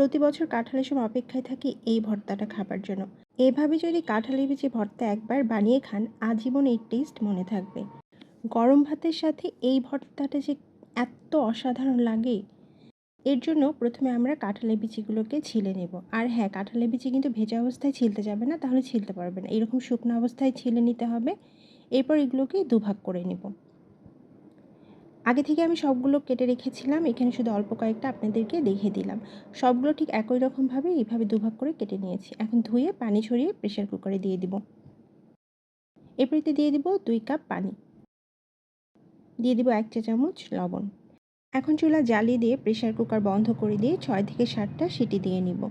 প্রতি বছর কাঁঠালের সময় অপেক্ষায় থাকি এই ভর্তাটা খাবার জন্য। এভাবে যদি কাঁঠালের বিচি ভর্তা একবার বানিয়ে খান, আজীবন এই টেস্ট মনে থাকবে। গরম ভাতের সাথে এই ভর্তাটা যে এত অসাধারণ লাগে, এর জন্য প্রথমে আমরা কাঁঠালের বিচিগুলোকে ছিলে নেব। আর হ্যাঁ কাঁঠালের বিচি কিন্তু ভেজা অবস্থায় ছিলতে যাবে না, তাহলে ছিলতে পারবে না। এরকম শুকনো অবস্থায় ছিলে নিতে হবে। এরপর এগুলোকে দুভাগ করে নেব। আগে থেকে আমি সবগুলো কেটে রেখেছিলাম, এখানে শুধু অল্প কয়েকটা আপনাদেরকে দেখে দিলাম। সবগুলো ঠিক একই রকমভাবে এইভাবে দুভাগ করে কেটে নিয়েছি। এখন ধুয়ে পানি ছড়িয়ে প্রেশার কুকারে দিয়ে দিব। এরপরে দিয়ে দিব দুই কাপ পানি। দিয়ে দিব এক চা চামচ লবণ। এখন চুলা জ্বালিয়ে দিয়ে প্রেশার কুকার বন্ধ করে দিয়ে ছয় থেকে সাতটা সিটি দিয়ে নিব।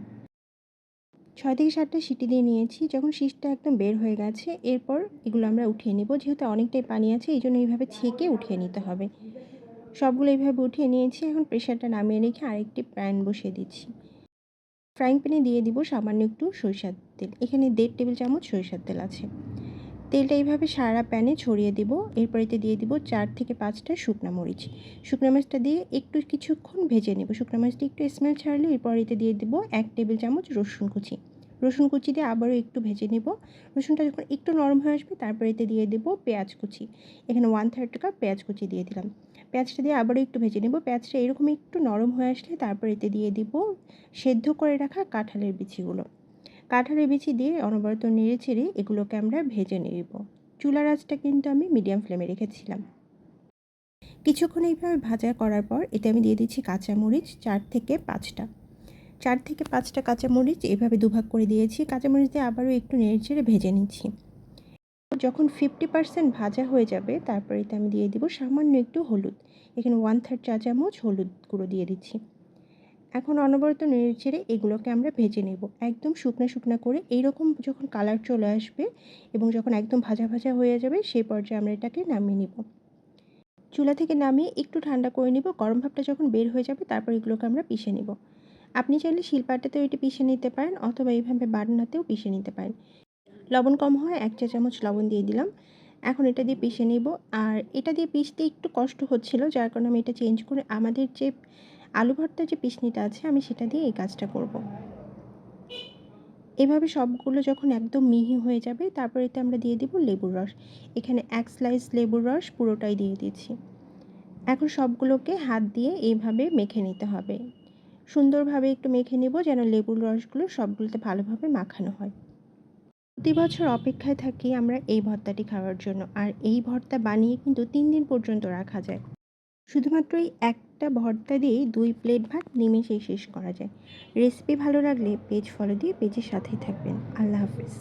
ছয় থেকে সাতটা সিটি দিয়ে নিয়েছি, যখন শীষটা একদম বের হয়ে গেছে, এরপর এগুলো আমরা উঠিয়ে নেব। যেহেতু অনেকটাই পানি আছে এই জন্য এইভাবে ছেঁকে উঠিয়ে নিতে হবে। সবগুলো এইভাবে উঠিয়ে নিয়েছি। এখন প্রেশারটা নামিয়ে রেখে আরেকটি প্যান বসিয়ে দিচ্ছি। ফ্রাইং প্যানে দিয়ে দিব সামান্য একটু সরিষার তেল। এখানে দেড় টেবিল চামচ সরিষার তেল আছে। তেলটা এইভাবে সারা প্যানে ছড়িয়ে দিব। এরপর এতে দিয়ে দিব চার থেকে পাঁচটা শুকনা মরিচ। শুকনা মাছটা দিয়ে একটু কিছুক্ষণ ভেজে নেব। শুকনা মরিচটা একটু স্মেল ছাড়লে এরপর এতে দিয়ে দিব এক টেবিল চামচ রসুন কুচি। রসুন কুচি দিয়ে আবারও একটু ভেজে নেব। রসুনটা যখন একটু নরম হয়ে আসবে, তারপর এতে দিয়ে দেব পেঁয়াজ কুচি। এখানে ওয়ান থার্ড কাপ পেঁয়াজ কুচি দিয়ে দিলাম। পেঁয়াজটা দিয়ে আবারও একটু ভেজে নেব। পেঁয়াজটা এরকম একটু নরম হয়ে আসলে তারপর এতে দিয়ে দিব সেদ্ধ করে রাখা কাঁঠালের বিচিগুলো। কাঁঠালের বিচি দিয়ে অনবরত নেড়ে ছেড়ে এগুলোকে আমরা ভেজে নেব। চুলার আঁচটা কিন্তু আমি মিডিয়াম ফ্লেমে রেখেছিলাম। কিছুক্ষণ এইভাবে ভাজা করার পর এতে আমি দিয়ে দিচ্ছি কাঁচামরিচ চার থেকে পাঁচটা। চার থেকে পাঁচটা কাঁচামরিচ এভাবে দুভাগ করে দিয়েছি। কাঁচামরিচ দিয়ে আবারও একটু নেড়ে চেড়ে ভেজে নিচ্ছি। যখন ফিফটি পার্সেন্ট ভাজা হয়ে যাবে তারপর এতে আমি দিয়ে দিব সামান্য একটু হলুদ। এখানে ওয়ান থার্ড চা চামচ হলুদ গুঁড়ো দিয়ে দিচ্ছি। এখন অনবরত নেড়ে ছেড়ে এগুলোকে আমরা ভেজে নেব। একদম শুকনো শুকনো করে এইরকম যখন কালার চলে আসবে এবং যখন একদম ভাজা ভাজা হয়ে যাবে, সেই পর্যায়ে আমরা এটাকে নামিয়ে নিব। চুলা থেকে নামিয়ে একটু ঠান্ডা করে নিব। গরম ভাবটা যখন বের হয়ে যাবে, তারপর এগুলোকে আমরা পিষে নিব। আপনি চাইলে শিলপাটাতেও এটি পিষে নিতে পারেন অথবা এইভাবে বাটনাতেও পিষে নিতে পারেন। লবণ কম হয়, এক চা চামচ লবণ দিয়ে দিলাম। এখন এটা দিয়ে পিষে নিব। আর এটা দিয়ে পিষতে একটু কষ্ট হচ্ছিল, যার কারণে আমি এটা চেঞ্জ করে আমাদের যে আলু ভর্তার যে পিসনিটা আছে, আমি সেটা দিয়ে এই কাজটা করব। এভাবে সবগুলো যখন একদম মিহি হয়ে যাবে, তারপর এতে আমরা দিয়ে দিব লেবুর রস। এখানে এক স্লাইস লেবুর রস পুরোটাই দিয়ে দিচ্ছি। এখন সবগুলোকে হাত দিয়ে এইভাবে মেখে নিতে হবে। সুন্দরভাবে একটু মেখে নেব যেন লেবুর রসগুলো সবগুলোতে ভালোভাবে মাখানো হয়। প্রতি বছর অপেক্ষায় থাকি আমরা এই ভর্তাটি খাওয়ার জন্য, আর এই ভর্তা বানিয়ে কিন্তু তিন দিন পর্যন্ত রাখা যায়। শুধুমাত্র এই একটা ভর্তা দিয়েই দুই প্লেট ভাত নিমেষেই শেষ করা যায়। রেসিপি ভালো লাগলে পেজ ফলো দিয়ে পেজের সাথেই থাকবেন। আল্লাহ হাফিজ।